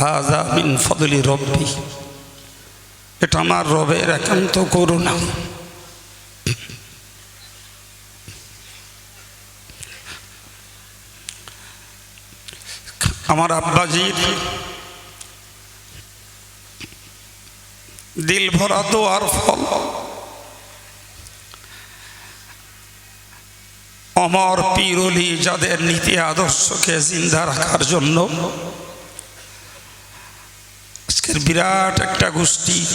হাজা মিন ফদলি রব্বি। এটা আমার রবের একান্ত করুণা। আমার আব্বাজির দিল ভরা দোয়ার ফল। অমর পিরলি যাদের নীতি আদর্শকে জিন্দা রাখার জন্য আজকের বিরাট একটা গোষ্ঠী।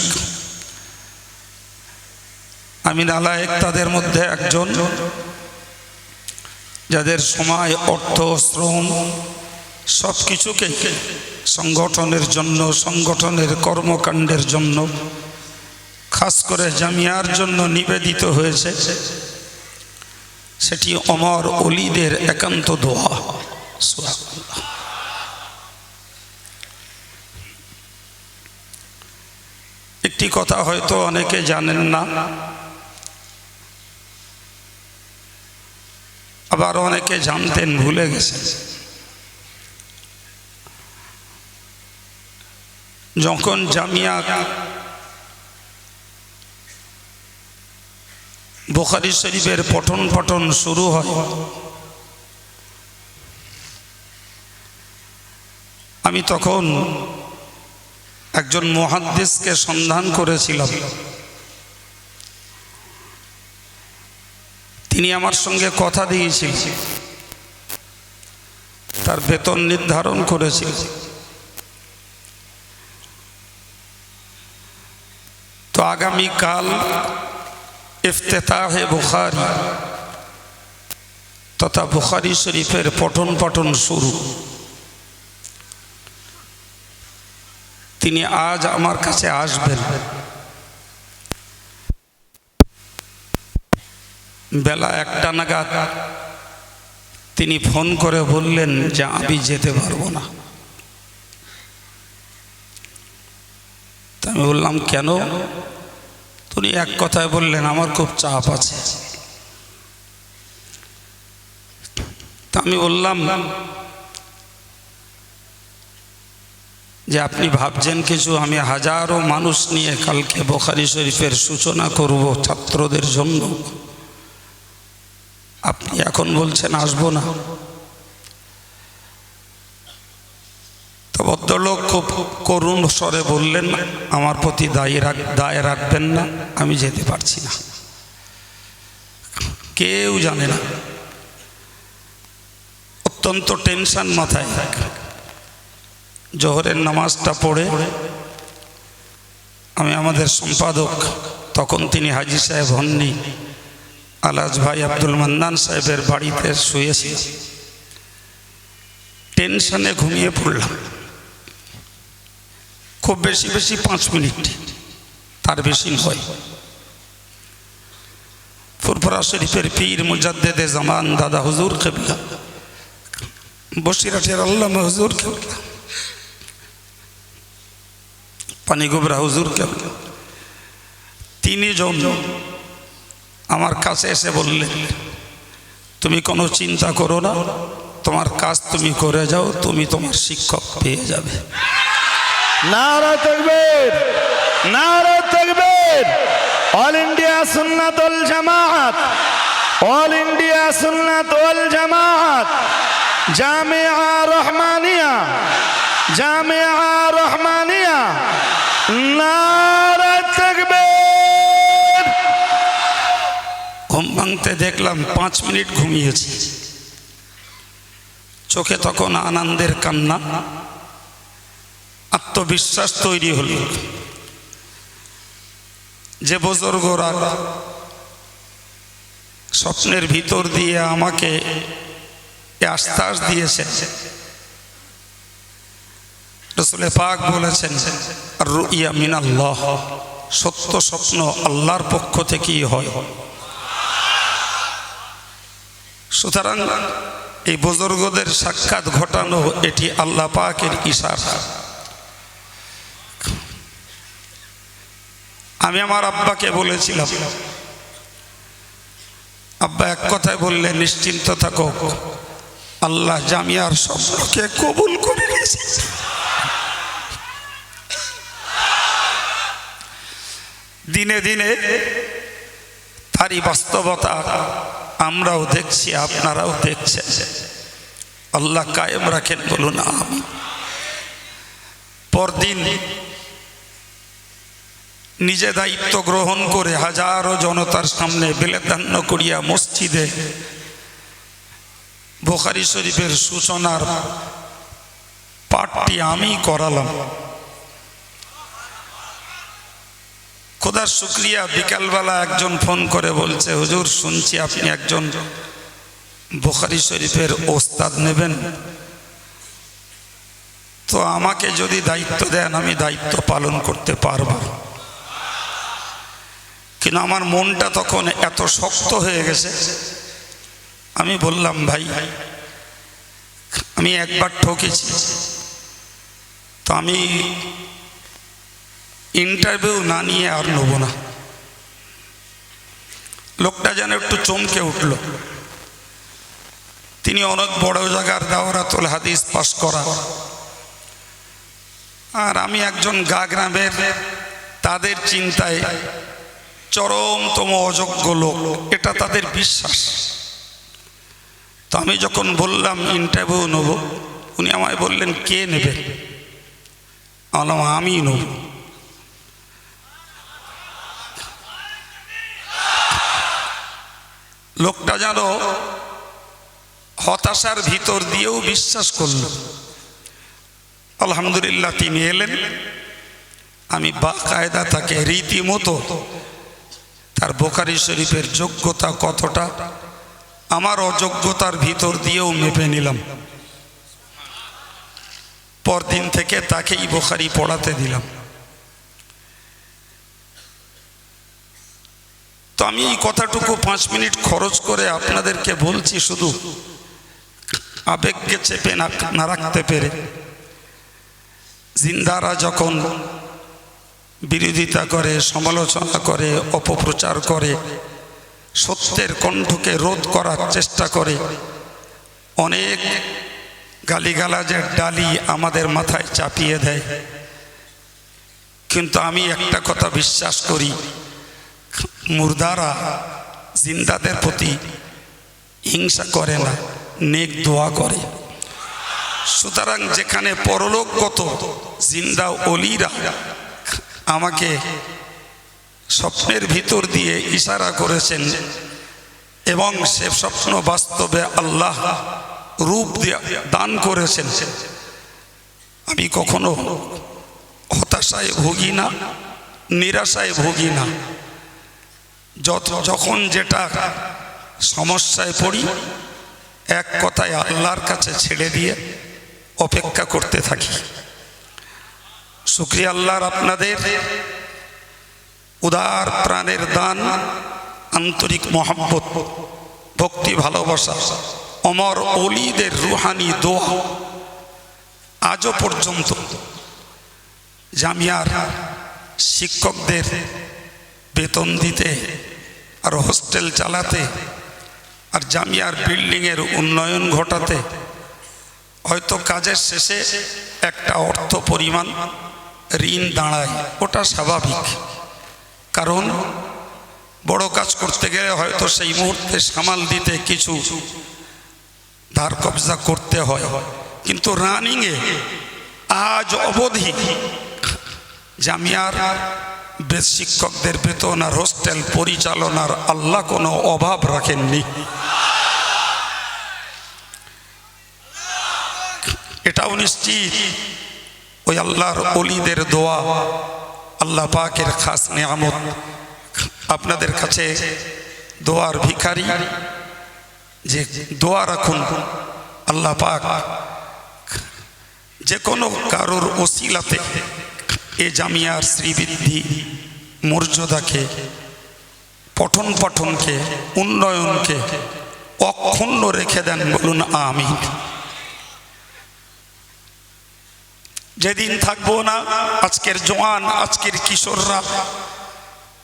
আমি নালায়েক তাদের মধ্যে একজন, যাদের সময়, অর্থ, শ্রম সব কিছুকে সংগঠনের জন্য, সংগঠনের কর্মকাণ্ডের জন্য, খাস করে জামিয়ার জন্য নিবেদিত হয়েছে। সেটি অমর অলিদের একান্ত দোয়া। সুবহানাল্লাহ। একটি কথা হয়তো অনেকে জানেন না। আবার অনেকে জানতেন, ভুলে গেছেন। যখন জামিয়া বোখারি শরীফের পঠন পঠন শুরু হয়, আমি তখন একজন মহাদ্দেশকে সন্ধান করেছিলাম। তিনি আমার সঙ্গে কথা দিয়েছিলেন। তার বেতন নির্ধারণ করেছিলেন। তো আগামীকাল ইফতেতাহে বুখারি তথা বুখারি শরীফের পঠন পঠন শুরু। তিনি আজ আমার কাছে আসবেন। বেলা একটা নাগাদ তিনি ফোন করে বললেন যে আমি যেতে পারব না। আমি বললাম, কেন? তিনি এক কথায় বললেন, আমার খুব চাপ আছে। আমি বললাম যে আপনি ভাবছেন কিছু, আমি হাজারো মানুষ নিয়ে কালকে বোখারি শরীফের সূচনা করব ছাত্রদের জন্য। আপনি এখন বলছেন, আসব না। ভদ্রলোক খুব করুণ স্বরে বললেন, আমার প্রতি দায়ী রাখ, দায় রাখবেন না, আমি যেতে পারছি না। কেউ জানে না। অত্যন্ত টেনশন মাথায়। জোহরের নামাজটা পড়ে আমি আমাদের সম্পাদক, তখন তিনি হাজি সাহেব হননি। আলাজ ভাই আব্দুল মান্নান সাহেবের বাড়িতে শুয়েছি টেনশনে ঘুমিয়ে পড়লাম। খুব বেশি বেশি পাঁচ মিনিট, তার বেশি নয়। ফুরফুরা শরীফের পীর মুজাদ্দেদে জামান দাদা হুজুর কেবলা বসিরাটের আল্লাহ হুজুর কেবলা। পানিগোবরা হুজুর কেবলা তিনি জন আমার কাছে এসে বললেন, তুমি কোনো চিন্তা করো না, তোমার কাজ তুমি করে যাও, তুমি তোমার শিক্ষক পেয়ে যাবে। নারা তকবীর নারা তকবীর। অল ইন্ডিয়া সুন্নাত ওয়াল জামাত, অল ইন্ডিয়া সুন্নাত ওয়াল জামাত। জামিয়া রহমানিয়া জামিয়া রহমানিয়া। ঘুম ভাঙতে দেখলাম পাঁচ মিনিট ঘুমিয়েছি। চোখে তখন আনন্দের কান্না, আত্মবিশ্বাস তৈরি হল। যে বুজুর্গরা স্বপ্নের ভিতর দিয়ে আমাকে আশ্বাস দিয়েছে রসুলে পাক বলেছেন রুইয়া মিনাল্লাহ সত্য স্বপ্ন আল্লাহর পক্ষ থেকেই হয়। সুতরাং এই বুজুর্গদের সাক্ষাৎ ঘটানো এটি আল্লাহ পাকের ইশারা। আমি আমার আব্বাকে বলেছিলাম, আব্বা, এক কথায় বললে নিশ্চিন্ত থাকো। আল্লাহ জামিয়ার স্বপ্নকে কবুল করে নিয়েছে। দিনে দিনে তারই বাস্তবতা আমরাও দেখছি, আপনারাও দেখছেন। আল্লাহ কায়েম রাখেন, বলুন আমি পরদিন নিজে দায়িত্ব গ্রহণ করে হাজারো জনতার সামনে বেলেদান্য করিয়া মসজিদে বোখারি শরীফের সূচনার পাঠটি আমি করালাম। খোদার শুক্রিয়া, বিকালবেলা একজন ফোন করে বলছে, হুজুর, শুনছি আপনি একজন বোখারি শরীফের ওস্তাদ নেবেন। তো আমাকে যদি দায়িত্ব দেন, আমি দায়িত্ব পালন করতে পারব। কিন্তু আমার মনটা তখন এত শক্ত হয়ে গেছে। আমি বললাম, ভাই, আমি একবার ঠকেছি। তো আমি ইন্টারভিউ না নিয়ে আর নেব না। লোকটা যেন একটু চমকে উঠল। তিনি অনেক বড় জায়গার দাওরাতুল হাদিস পাশ করা। আর আমি একজন গা গ্রামের, তাদের চিন্তায় চরমতম অযোগ্য লোক, এটা তাদের বিশ্বাস। তো আমি যখন বললাম ইন্টারভিউ নেব, উনি আমায় বললেন, কে নেবে? আমি নেব। লোকটা যেন হতাশার ভিতর দিয়েও বিশ্বাস করল। আলহামদুলিল্লাহ, তিনি এলেন। আমি বা কায়দা তাকে রীতিমতো তার বোকারি শরীফের যোগ্যতা কতটা, আমার অযোগ্যতার ভিতর দিয়েও মেপে নিলাম। পরদিন থেকে তাকেই বোখারি পড়াতে দিলাম। তো আমি এই কথাটুকু পাঁচ মিনিট খরচ করে আপনাদেরকে বলছি শুধু। আবেগকে চেপে না রাখতে পেরে। জিন্দারা যখন বিরোধিতা করে, সমালোচনা করে, অপপ্রচার করে, সত্যের কণ্ঠকে রোধ করার চেষ্টা করে, অনেক গালিগালাজের ডালি আমাদের মাথায় চাপিয়ে দেয়। কিন্তু আমি একটা কথা বিশ্বাস করি মুর্দারা জিন্দাদের প্রতি হিংসা করে না, নেক দোয়া করে। সুতরাং যেখানে পরলোকগত জিন্দা অলিরা আমাকে স্বপ্নের ভিতর দিয়ে ইশারা করেছেন এবং সে স্বপ্ন বাস্তবে আল্লাহ রূপ দান করেছেন, আমি কখনো হতাশায় ভুগি না, নিরাশায় ভুগি না। যত যখন যেটা সমস্যায় পড়ি, এক কথায় আল্লাহর কাছে ছেড়ে দিয়ে অপেক্ষা করতে থাকি। শুক্রিয়া আল্লাহর আপনাদের উদার প্রাণের দান, আন্তরিক মহাব্বত, ভক্তি, ভালোবাসা, অমর অলিদের রুহানি, দোয়া আজও পর্যন্ত জামিয়ার শিক্ষকদের বেতন দিতে আর হোস্টেল চালাতে আর জামিয়ার বিল্ডিংয়ের উন্নয়ন ঘটাতে, হয়তো কাজের শেষে একটা অর্থ পরিমাণ ঋণ দাঁড়ায়, ওটা স্বাভাবিক। কারণ বড় কাজ করতে গেলে হয়তো সেই মুহূর্তে সামাল দিতে কিছু ধার কবজা করতে হয়। কিন্তু রানিংয়ে আজ অবধি জামিয়ার বেশ শিক্ষকদের বেতন আর হোস্টেল পরিচালনার আল্লাহ কোনো অভাব রাখেননি। এটাও নিশ্চিত। ওই আল্লাহর অলিদের দোয়া, আল্লাহ পাকের খাস নিয়ামত। আপনাদের কাছে দোয়ার ভিখারি যে দোয়া রাখুন, আল্লাহ পাক যে কোনো কারোর ওসিলাতে এ জামিয়ার শ্রীবৃদ্ধি মর্যাদাকে, পঠন পাঠনকে, উন্নয়নকে অক্ষুণ্ণ রেখে দেন বলুন আমি যেদিন থাকব না, আজকের জোয়ান আজকের কিশোররা,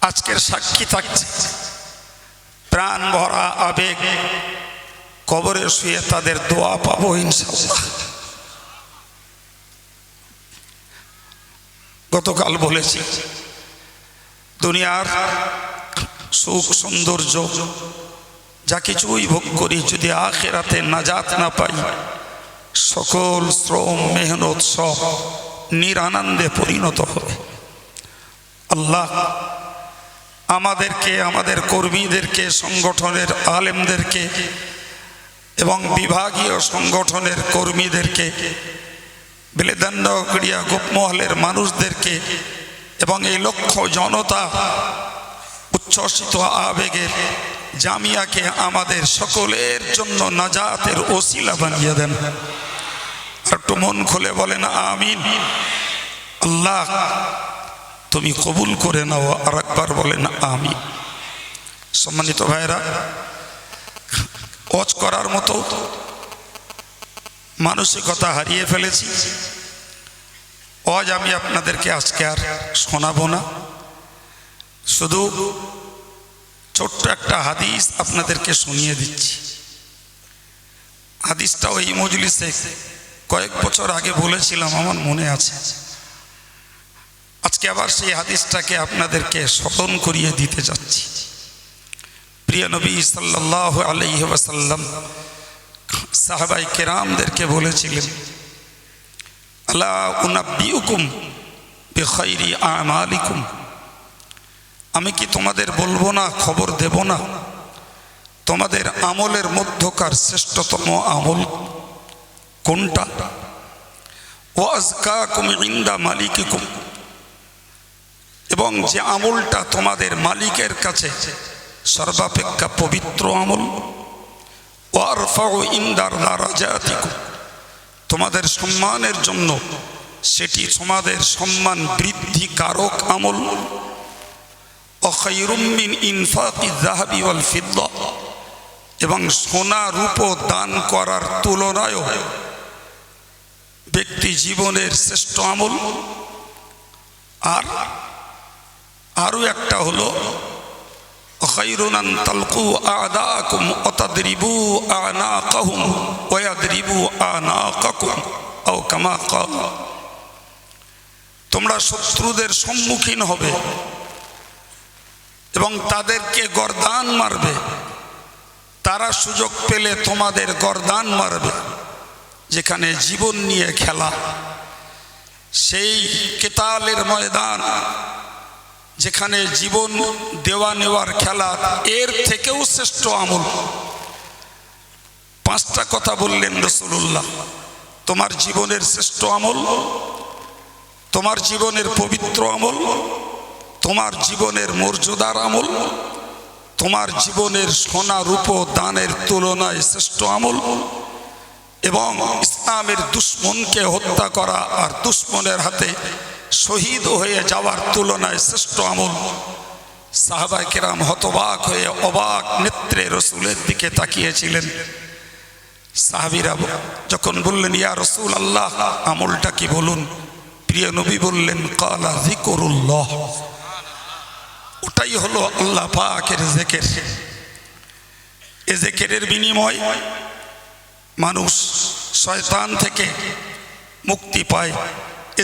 আজকের সাক্ষী থাকছে। প্রাণ ভরা আবেগ, কবরে শুয়ে তাদের দোয়া পাবো ইনশাল্লাহ গতকাল বলেছি, দুনিয়ার সুখ সৌন্দর্য, যা কিছুই ভোগ করি, যদি আখেরাতে নাজাত না পাই, সকল শ্রম, মেহনত সব নিরানন্দে পরিণত হবে। আল্লাহ আমাদেরকে, আমাদের কর্মীদেরকে, সংগঠনের আলেমদেরকে এবং বিভাগীয় সংগঠনের কর্মীদেরকে বেলেদান্ডক্রিয়া গোপমহলের মানুষদেরকে এবং এই লক্ষ জনতা উচ্ছ্বসিত আবেগের জামিয়াকে আমাদের সকলের জন্য নাজাতের ওসিলা বানিয়ে দেন। আর একটু মন খুলে বলেন, আমিন। আল্লাহ, তুমি কবুল করে নাও, আর একবার বলেন আমি সম্মানিত ভাইরা অজ করার মতো মানসিকতা হারিয়ে ফেলেছি। অজ আমি আপনাদেরকে আজকে আর শোনাবো না। শুধু ছোট্ট একটা হাদিস আপনাদেরকে শুনিয়ে দিচ্ছি। হাদিসটাও এই মজলিসে কয়েক বছর আগে বলেছিলাম, আমার মনে আছে। আজকে আবার সেই হাদিসটাকে আপনাদেরকে স্মরণ করিয়ে দিতে যাচ্ছি। প্রিয় নবী সাল্লাহ আলাইহি ওয়াসাল্লাম সাহাবাই কেরামদেরকে বলেছিলেন আল্লাহ উনাব্বিউকুম বেখৈরি আমালিকুম। আমি কি তোমাদের বলব না, খবর দেব না? তোমাদের আমলের মধ্যকার শ্রেষ্ঠতম আমল কোনটা? ওয়াজকা কুম ইন্দা মালিকিকুম। এবং যে আমলটা তোমাদের মালিকের কাছে সর্বাপেক্ষা পবিত্র আমল তোমাদের সম্মানের জন্য সেটি তোমাদের সম্মান বৃদ্ধি কারক আমল। এবং সোনা রূপ দান করার তুলনায়ও ব্যক্তি জীবনের শ্রেষ্ঠ আমল। আর আরও একটা হলো তোমরা শত্রুদের সম্মুখীন হবে এবং তাদেরকে গরদান মারবে। তারা সুযোগ পেলে তোমাদের গরদান মারবে। যেখানে জীবন নিয়ে খেলা। সেই কেতালের ময়দান যেখানে জীবন দেওয়া নেওয়ার খেলা এর থেকেও শ্রেষ্ঠ আমল। পাঁচটা কথা বললেন রসুল্লাহ তোমার জীবনের শ্রেষ্ঠ আমল, তোমার জীবনের পবিত্র আমল, তোমার জীবনের মর্যাদার আমল, তোমার জীবনের সোনা, রূপ দানের তুলনায় শ্রেষ্ঠ আমল এবং ইসলামের দুশ্মনকে হত্যা করা আর দুশ্মনের হাতে শহীদ হয়ে যাওয়ার তুলনায় শ্রেষ্ঠ আমল। সাহাবাই কেরাম হতবাক হয়ে অবাক নেত্রে রসুলের দিকে তাকিয়েছিলেন। সাহাবিরা যখন বললেন, ইয়া রসুল আল্লাহ আমলটা কি বলুন? প্রিয় নবী বললেন, কালা জিকরুল্লাহ ওটাই হলো আল্লাহ পাকের জেকের। এ জেকেরের বিনিময় মানুষ শয়তান থেকে মুক্তি পায়।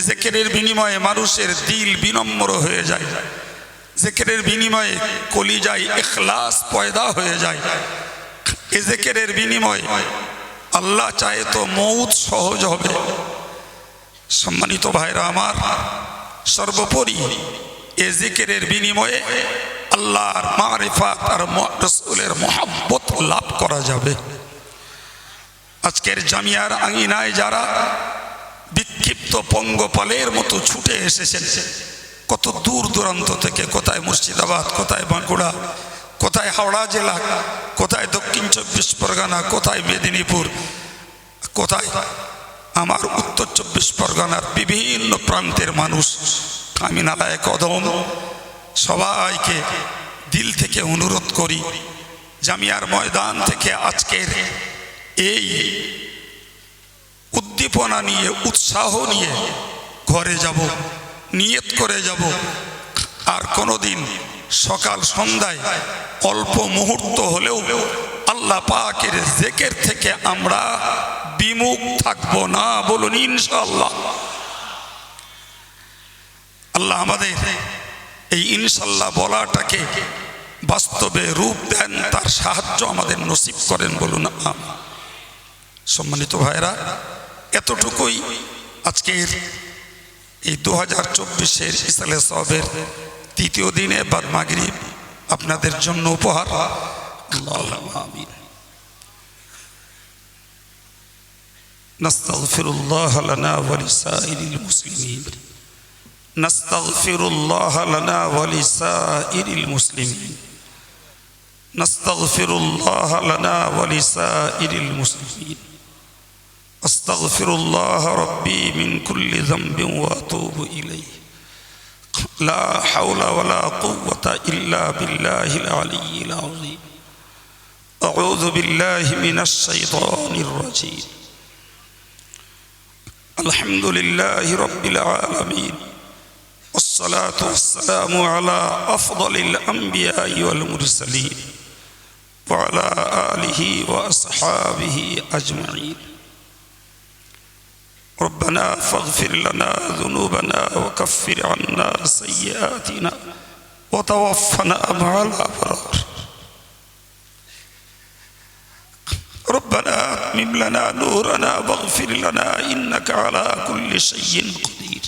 জেকেরের বিনিময়ে মানুষের দিল বিনম্র হয়ে যায়। জেকেরের বিনিময়ে কলিজায় এখলাস পয়দা হয়ে যায়। এ জেকেরের বিনিময়ে আল্লাহ চায় তো মৌত সহজ হবে। সম্মানিত ভাইরা আমার, সর্বোপরি এ জিকেরের বিনিময়ে আল্লাহর মারিফাত আর রসুলের মহাব্বত লাভ করা যাবে। আজকের জামিয়ার আঙিনায় যারা বিক্ষিপ্ত পঙ্গপালের মতো ছুটে এসেছেন। কত দূর দূরান্ত থেকে, কোথায় মুর্শিদাবাদ, কোথায় বাঁকুড়া, কোথায় হাওড়া জেলা, কোথায় দক্ষিণ চব্বিশ পরগনা, কোথায় মেদিনীপুর, কোথায় আমার উত্তর চব্বিশ পরগনার বিভিন্ন প্রান্তের মানুষ আমি নালায় কদম, সবাইকে দিল থেকে অনুরোধ করি, জামিয়ার ময়দান থেকে আজকের এই উদ্দীপনা নিয়ে, উৎসাহ নিয়ে ঘরে যাব, নিয়ত করে যাব। আর কোনোদিন সকাল সন্ধ্যায় অল্প মুহূর্ত হলেও আল্লাহ পাকের জেকের থেকে আমরা বিমুখ থাকব না বলুন ইনশাল্লাহ আল্লাহ আমাদের এই ইনশাল্লাহ বলাটাকে বাস্তবে রূপ দেন, তার সাহায্য আমাদের নসিব করেন বলুন সম্মানিত ভাইরা এতটুকুই আজকের এই দু হাজার চব্বিশের ইসালে সবের তৃতীয় দিনে বাদ মাগরিব আপনাদের জন্য উপহার আল্লাহুম্মা আমিন نستغفر الله لنا ولسائر المسلمين نستغفر الله لنا ولسائر المسلمين نستغفر الله لنا ولسائر المسلمين أستغفر الله ربي من كل ذنب وأتوب إليه. لا حول ولا قوة إلا بالله العلي العظيم. أعوذ بالله من الشيطان الرجيم. الحمد لله رب العالمين. والصلاة والسلام على أفضل الأنبياء والمرسلين وعلى آله وأصحابه أجمعين. ربنا فاغفر لنا ذنوبنا وكفر عنا سيئاتنا وتوفنا مع الأبرار. ربنا أتمم لنا نورنا واغفر لنا إنك على كل شيء قدير.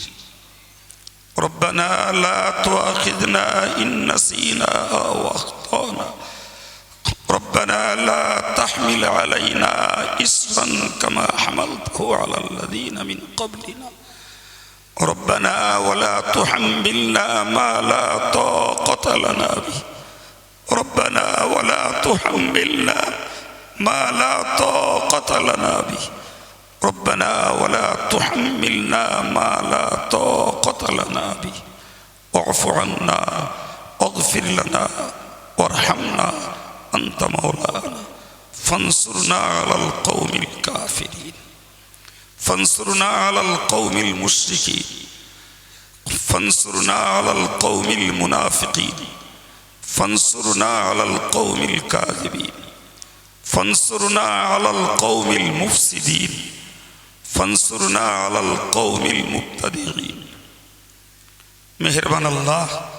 ربنا لا تؤاخذنا إن نسينا أو أخطأنا. ربنا لا تحمل علينا اسرا كما حملته على الذين من قبلنا. ربنا ولا تحملنا ما لا طاقة لنا به. ربنا ولا تحملنا ما لا طاقة لنا به. ربنا ولا تحملنا ما لا طاقة لنا به. واعف عنا واغفر لنا وارحمنا. أنت مولانا. فانصرنا على القوم الكافرين. فانصرنا على القوم المشركين. فانصرنا على القوم المنافقين. فانصرنا على القوم الكاذبين. فانصرنا على القوم المفسدين. فانصرنا على القوم المبتدعين. مهربان الله.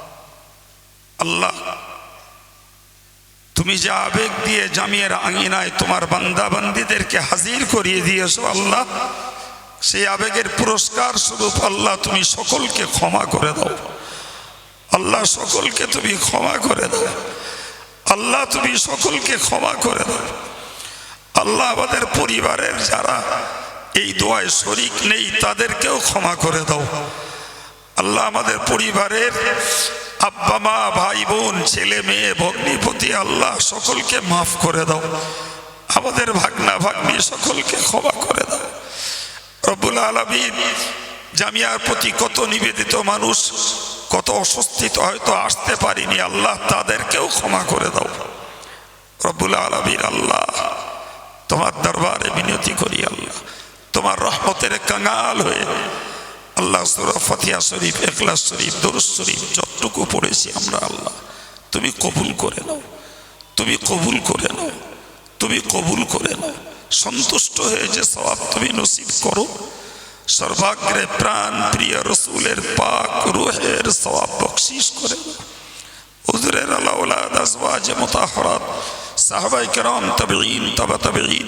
الله তুমি যে আবেগ দিয়ে জামিয়ার আঙিনায় তোমার বান্দা বান্দিদেরকে হাজির করিয়ে দিয়েছ আল্লাহ, সেই আবেগের পুরস্কার স্বরূপ আল্লাহ তুমি সকলকে ক্ষমা করে দাও। আল্লাহ সকলকে তুমি ক্ষমা করে দাও। আল্লাহ তুমি সকলকে ক্ষমা করে দাও। আল্লাহ আমাদের পরিবারের যারা এই দোয়ায় শরিক নেই, তাদেরকেও ক্ষমা করে দাও। আল্লাহ আমাদের পরিবারের আব্বা, মা, ভাই, বোন, ছেলে, মেয়ে ভগ্নিপতি আল্লাহ, সকলকে মাফ করে দাও। আমাদের ভাগনা, ভাগ্নি সকলকে ক্ষমা করে দাও। রব্বুল আলমিন জামিয়ার প্রতি কত নিবেদিত মানুষ, কত অস্বস্তিত হয়তো আসতে পারিনি, আল্লাহ তাদেরকেও ক্ষমা করে দাও। রব্বুল আলমিন আল্লাহ, তোমার দরবারে বিনতি করি আল্লাহ। তোমার রহমতের কাঙাল হয়ে আল্লাহ সুরা ফতিয়া শরীফ একলাস শরীফ দরুস শরীফ যতটুকু পড়েছি আমরা আল্লাহ তুমি কবুল করে নাও তুমি কবুল করে নাও তুমি কবুল করে নাও সন্তুষ্ট হয়ে যে সবাব তুমি নসিব করো সর্বাগ্রে প্রাণ প্রিয় রসুলের পাক রুহের সবাব বকশিস করে দাও হুজুরের আলাউলাদ আজওয়াজ মুতাহরাত সাহাবাই کرام তবেইন তবা তবেইন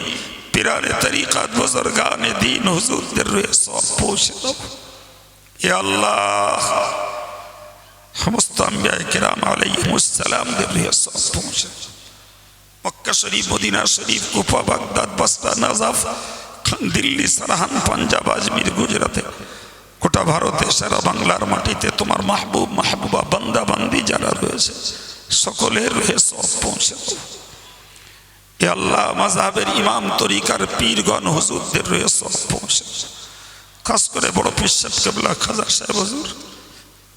পিরানে তরিকাত বুজুর্গান দিন হুজুরদের রুহে সব পৌঁছে দাও ইয়া আল্লাহ মদিনা শরীফ দিল্লি আজমির গোটা ভারতে, সারা বাংলার মাটিতে তোমার মাহবুব, মাহবুবা, বান্দা, বান্দি যারা রয়েছে, সকলের রয়ে সব পৌঁছে। এ আল্লাহ মাজাবের ইমাম তরিকার পীরগণ, হুজুরদের রয়ে সব পৌঁছে। খাস করে বড় পিসাব কেবলা খাজা সাহেব হজুর,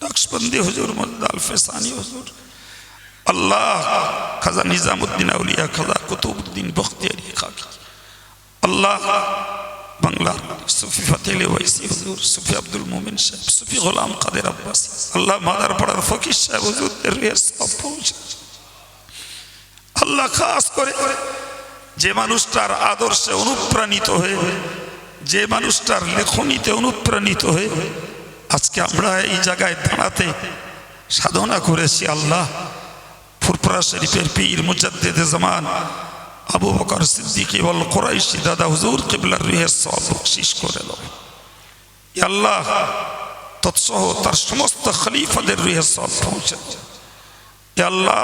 নকশবন্দি হজুর মজদ আল ফেসানি হুজুর, আল্লাহ খাজা নিজামুদ্দিন আউলিয়া, খাজা কুতুবুদ্দিন বখতিয়ারি খাকি, আল্লাহ বাংলা সুফি ফাতেলে ওয়াইসি হুজুর, সুফি আব্দুল মোমিন সাহেব, সুফি গোলাম কাদের আব্বাসি, আল্লাহ মাদার পাড়ার ফকির সাহেব রুহে সব পৌঁছে আল্লাহ খাস করে, যে মানুষটার আদর্শে অনুপ্রাণিত হয়ে যে মানুষটার লেখনীতে অনুপ্রাণিত হয়ে আজকে আমরা এই জায়গায় দাঁড়াতে সাধনা করেছি আল্লাহ। ফুরপুরা শরীফের পীর মুজাদ্দেদে জামান আবু বকর সিদ্দিকি বল কোরাইশি দাদা হুজুর কেবলার রুহের সব বকশিস করে দাও আল্লাহ, তৎসহ তার সমস্ত খলিফাদের রুহের সব পৌঁছে আল্লাহ,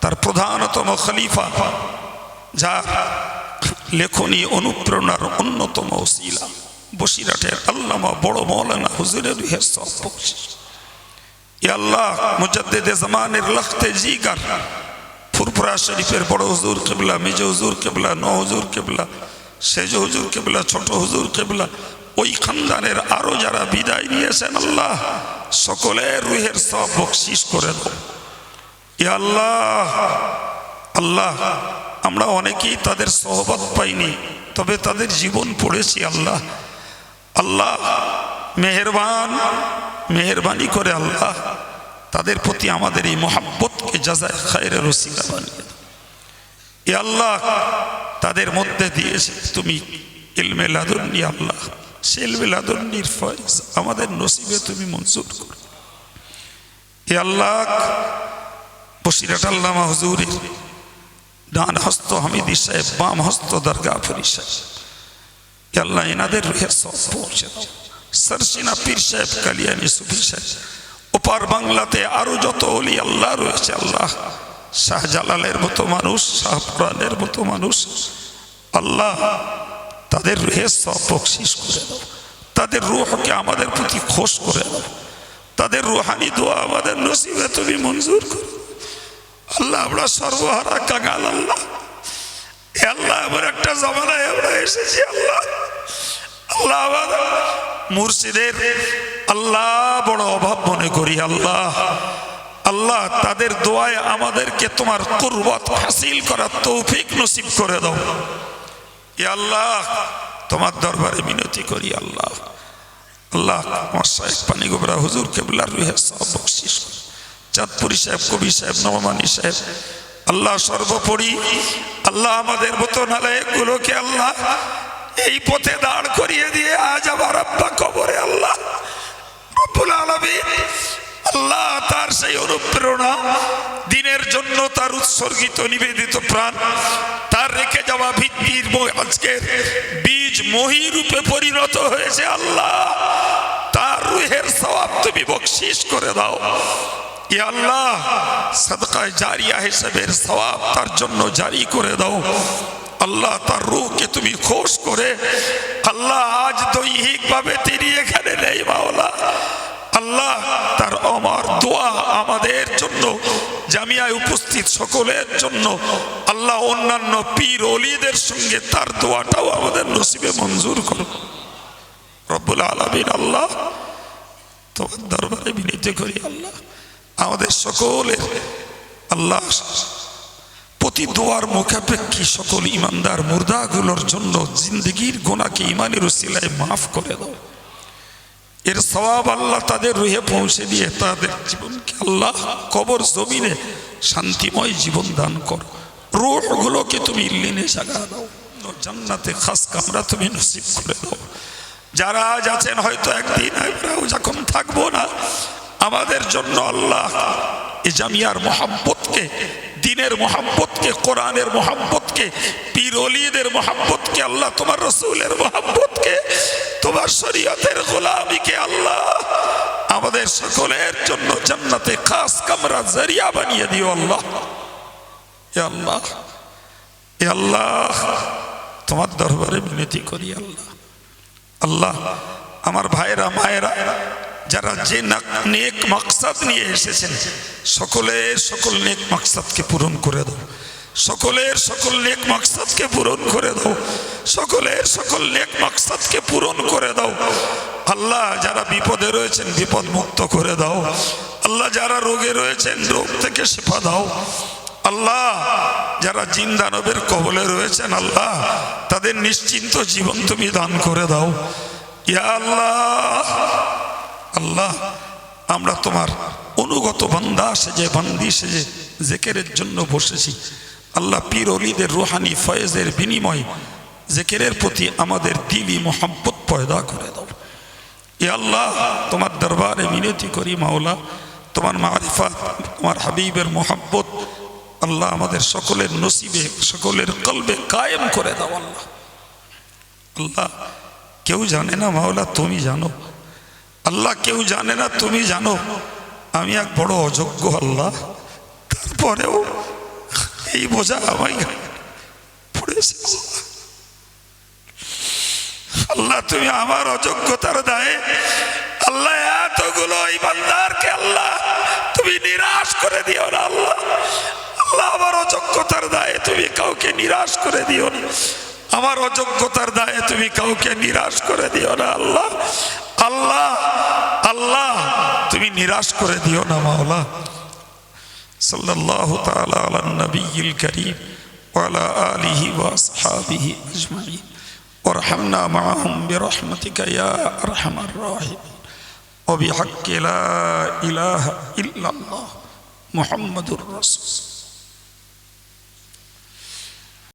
তার প্রধানতম খলিফা, যার লেখনী অনুপ্রেরণার অন্যতম ওসিলা। বসিরাটের আল্লামা বড় মৌলানা হুজুরের সব বকশিস। আল্লাহ শরীফের বড় মেজ ন হুজুর কেবলা, সেজ হুজুর কেবলা, ছোট হুজুর কেবলা, ওই খানদানের আরও যারা বিদায় নিয়েছেন আল্লাহ, সকলের রুহের সব বকশিস করে দাও আল্লাহ আল্লাহ আমরা অনেকেই তাদের সহবত পাইনি, তবে তাদের জীবন পড়েছি আল্লাহ আল্লাহ মেহেরবান, মেহরবানি করে আল্লাহ তাদের প্রতি আমাদের এই মোহাব্বতকে যাজায় খায়রের রসিলা বানিয়ে। এ আল্লাহ তাদের মধ্যে দিয়েছে, তুমি ইলমে লাদুন্নি আল্লাহ, সে ইলমে লাদুন্নির ফয়েজ, আমাদের নসিবে তুমি মঞ্জুর করো এ আল্লাহ বসিরাট আল্লামা হুজুরের ডান হস্ত হামিদি সাহেব বাম হস্ত দরগা ফরি সাহেব এনাদের রুহে সব পৌঁছে সরসিনা পীর সাহেব, কালিয়ানি সুফি সাহেব, ওপার বাংলাতে আরও যত অলি আল্লাহ রয়েছে, আল্লাহ। শাহজালালের মতো মানুষ, শাহপুরানের মতো মানুষ, আল্লাহ তাদের রুহে সব বকশিস করে তাদের রুহকে আমাদের প্রতি খোশ করে তাদের রুহানি দোয়া আমাদের নসিবে তুমি মঞ্জুর করো। আল্লাহ, আমরা সর্বহারা কাঙাল আল্লাহ। আল্লাহ আমার একটা জমানায় আমরা এসেছি আল্লাহ। আল্লাহ আমাদের মুর্শিদের আল্লাহ বড় অভাব মনে করি আল্লাহ। আল্লাহ, তাদের দোয়ায় আমাদেরকে তোমার কুরবত হাসিল করার তৌফিক নসিব করে দাও। এ আল্লাহ, তোমার দরবারে মিনতি করি আল্লাহ। আল্লাহ, আমার সাহেব পানি গোবরা হুজুর কেবলার রুহে সব বকশিস। চাঁদপুরি সাহেব, কবি সাহেব, নবমানি সাহেব। আল্লাহ সর্বোপরি আল্লাহ আমাদের মতো নালায়কগুলোকে আল্লাহ এই পথে দাঁড় করিয়ে দিয়ে আজ আবার আব্বা কবরে আল্লাহ আল্লাহ তার সেই অনুপ্রেরণা, দিনের জন্য তার উৎসর্গিত নিবেদিত প্রাণ, তার রেখে যাওয়া ভিত্তির আজকের বীজ মহি রূপে পরিণত হয়েছে আল্লাহ। তার রুহের সওয়াব তুমি বকশিস করে দাও। আল্লাহ, সদকায় জারিয়া হিসেবের সওয়াব তার জন্য জারি করে দাও। আল্লাহ তার রূহকে তুমি খোশ করে, আল্লাহ আজ দৈহিক ভাবে তিনি এখানে নেই মাওলা। আল্লাহ তার আমার দোয়া আমাদের জন্য, জামিয়ায় উপস্থিত সকলের জন্য, আল্লাহ অন্যান্য পীর অলিদের সঙ্গে তার দোয়াটাও আমাদের নসিবে মঞ্জুর করো। রব্বুল আলমিন আল্লাহ, তোমার দরবারে বিনীত করি আল্লাহ। আমাদের সকলের আল্লাহ প্রতি দোয়ার মুখাপেক্ষী সকল ইমানদার মুর্দাগুলোর জন্য জিন্দগির গোনাকে ইমানের উসিলায় মাফ করে দাও। এর সবাব আল্লাহ তাদের রুহে পৌঁছে দিয়ে তাদের জীবনকে আল্লাহ কবর জমিনে শান্তিময় জীবন দান করো। রোহগুলোকে তুমি লিনে জাগা দাও, জান্নাতে খাস কামরা তুমি নসিব করে দাও। যারা আজ আছেন হয়তো একদিন আমরাও যখন থাকব না আমাদের জন্য আল্লাহ এ জামিয়ার মোহাব্বতকে, দিনের মোহাব্বতকে, কোরআনের মোহাব্বতকে পীর অলিদের মোহাব্বতকে, আল্লাহ তোমার রসুলের মোহাব্বতকে, তোমার শরীয়তের গোলামিকে আল্লাহ আমাদের সকলের জন্য জান্নাতে খাস কামরা জারিয়া বানিয়ে দিও আল্লাহ। আল্লাহ, এ আল্লাহ, তোমার দরবারে বিনতি করি আল্লাহ। আল্লাহ, আমার ভাইরা মায়েরা যারা যে নাক- মাকসাদ নিয়ে এসেছেন, সকলের সকল নেক মাকসাদকে পূরণ করে দাও। সকলের সকল নেক মাকসাদকে পূরণ করে দাও। সকলের সকল নেক মাকসাদকে পূরণ করে দাও। আল্লাহ যারা বিপদে রয়েছেন, বিপদ মুক্ত করে দাও। আল্লাহ যারা রোগে রয়েছেন, রোগ থেকে শেফা দাও। আল্লাহ যারা জিন দানবের কবলে রয়েছেন, আল্লাহ তাদের নিশ্চিন্ত জীবন তুমি দান করে দাও। ইয়া আল্লাহ আল্লাহ, আমরা তোমার অনুগত বান্দা সেজে বান্দি সেজে জেকেরের জন্য বসেছি। আল্লাহ পীর অলিদের রুহানি ফয়েজের বিনিময় জেকেরের প্রতি আমাদের দিলি মোহাম্মত পয়দা করে দাও। এ আল্লাহ, তোমার দরবারে মিনতি করি মাওলা, তোমার মারিফা তোমার হাবিবের মোহাম্মত আল্লাহ আমাদের সকলের নসিবে, সকলের কলবে কায়েম করে দাও আল্লাহ। আল্লাহ, কেউ জানে না মাওলা, তুমি জানো। আল্লাহ কেউ জানে না, তুমি জানো। আমি এক বড় অযোগ্য আল্লাহ। তারপরেও এই বোঝা আমায় আল্লাহ। তুমি আমার অযোগ্যতার দায়ে আল্লাহ, এতগুলো ইমানদারকে আল্লাহ তুমি নিরাশ করে দিও না আল্লাহ। আল্লাহ, আমার অযোগ্যতার দায়ে তুমি কাউকে নিরাশ করে দিও না। আমার অযোগ্যতার দায়ে তুমি কাউকে নিরাশ করে দিও না আল্লাহ। আল্লাহ আল্লাহ তুমি নিরাশ করে দিও না মাওলা সাল্লাল্লাহু তাআলা আলা নবিয়িল করিম ওয়ালা আলিহি ওয়া আসহাবিহি আজমাইন وارحمنا معهم برحمتك يا ارحم الراحمين وبحق لا اله الا الله محمد رسول